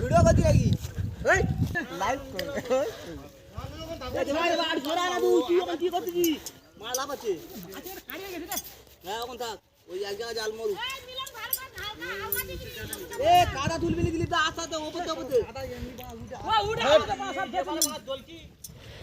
Video করতি নাকি হ্যাঁ এক জায়গায় জাল মরু এ কাদা তুলবি দিলি তো আস্তে আস্তে ওপরে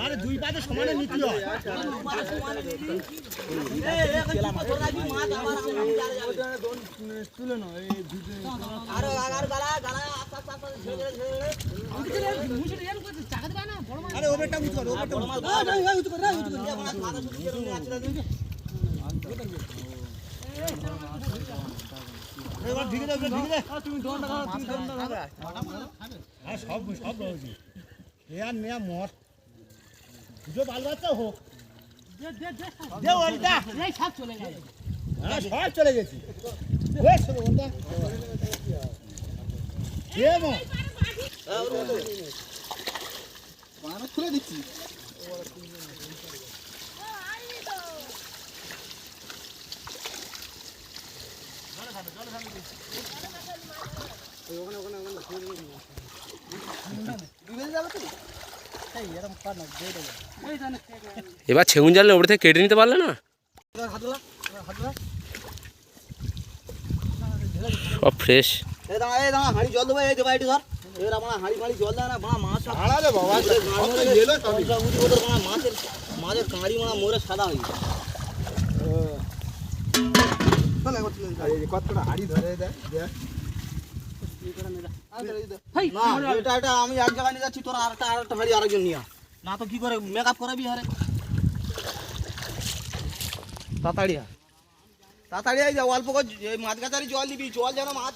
আরে দুই পাতে সমানে নিতে হয়। তুলে আরও আরও গালা গালা আস্তে আস্তে ওবেটা উঠ কর যায়। উঁচু করে, উঁচু করে। এখন আর মাথা শুধু বেরোনো আছে না দিকে। এবার ঢিকে দাও ঢিকে তুমি দাও তুমি দন্ডা দাও সব সব রয়েছে। এ আর মেয়া মর দুটো বাল বাচ্চা হোক। দে ওইটা হ্যাঁ সব চলে গেছি। ওই দে মো মানে খুলে দিচ্ছি। এবার সেগুন জানলে ওপর থেকে কেটে নিতে পারলে না? সব ফ্রেশ জল দেবো, এই দেবো, ধর। এবার আমার হাঁড়ি ফাঁড়ি জল দেয় না, বাঁ, মাছ সব- আড়ালে বাবা ওদের গাঁ মরে- পয়সা উঠি ওদের বাঁ, মাছের মাছের কাঁড়ি মারা মরে সাদা হয়ে গেছে। কতটা হাড়ি ধরে দেয় না, এটা এটা আমি এক জায়গায় নিয়ে যাচ্ছি তোরা আরেকটা আরেকটা হাঁড়ি আরেকজন নিয়ে আয়। না তো কি করে মেকআপ করাবি হারে তাড়াতাড়ি আয়। তাড়াতাড়ি আয় যা অল্প করে এই মাছ গাছারি জল দিবি জল যেন মাছ